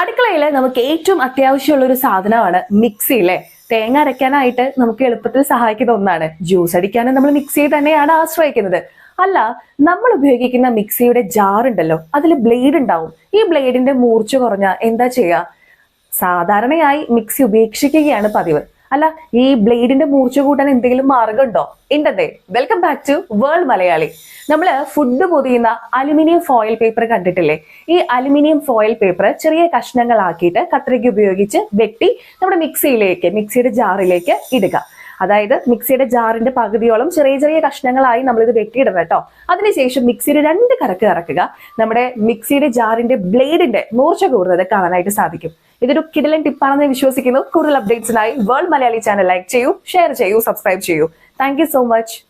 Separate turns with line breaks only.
അടുക്കളയിൽ നമുക്ക് ഏറ്റവും അത്യാവശ്യമുള്ള ഒരു സാധനമാണ് മിക്സി അല്ലേ തേങ്ങ അരയ്ക്കാനായിട്ട് നമുക്ക് എളുപ്പത്തിൽ സഹായിക്കുന്ന ഒന്നാണ്. ജ്യൂസ് അടിക്കാനും നമ്മൾ മിക്സി തന്നെയാണ് ആശ്രയിക്കുന്നത്. അല്ല നമ്മൾ ഉപയോഗിക്കുന്ന മിക്സിയുടെ ജാർ ഉണ്ടല്ലോ അതിൽ ബ്ലേഡ് ഉണ്ടാവും. ഈ ബ്ലേഡിന്റെ മൂർച്ച കുറഞ്ഞ എന്താ ചെയ്യുക സാധാരണയായി മിക്സി ഉപേക്ഷിക്കുകയാണ് പതിവ്. അല്ല ഈ ബ്ലേഡിന്റെ മൂർച്ച കൂട്ടാൻ എന്തെങ്കിലും മാർഗമുണ്ടോ? ഉണ്ടതേ. Welcome back to world Malayali. നമ്മൾ ഫുഡ് പൊതിയുന്ന അലുമിനിയം ഫോയിൽ പേപ്പർ കണ്ടിട്ടില്ലേ? ഈ അലുമിനിയം ഫോയിൽ പേപ്പർ ചെറിയ കഷ്ണങ്ങളാക്കിയിട്ട് കത്രിക ഉപയോഗിച്ച് വെട്ടി നമ്മുടെ മിക്സിയിലേക്ക് മിക്സിയുടെ ജാറിലേക്ക് ഇടുക. അതായത് മിക്സിയുടെ ജാറിന്റെ പകുതിയോളം ചെറിയ ചെറിയ കഷ്ണങ്ങളായി നമ്മൾ ഇത് വെട്ടിയിടണം കേട്ടോ. അതിനുശേഷം മിക്സിയുടെ രണ്ട് കറക്ക് കറക്കുക. നമ്മുടെ മിക്സിയുടെ ജാറിന്റെ ബ്ലേഡിന്റെ മൂർച്ച കൂടുന്നത് കാണാനായിട്ട് സാധിക്കും. ഇതൊരു കിടലൻ ടിപ്പാണെന്ന് വിശ്വസിക്കുന്നു. കൂടുതൽ അപ്ഡേറ്റ്സിനായി വേൾഡ് മലയാളി ചാനൽ ലൈക്ക് ചെയ്യൂ ഷെയർ ചെയ്യൂ സബ്സ്ക്രൈബ് ചെയ്യൂ. Thank so much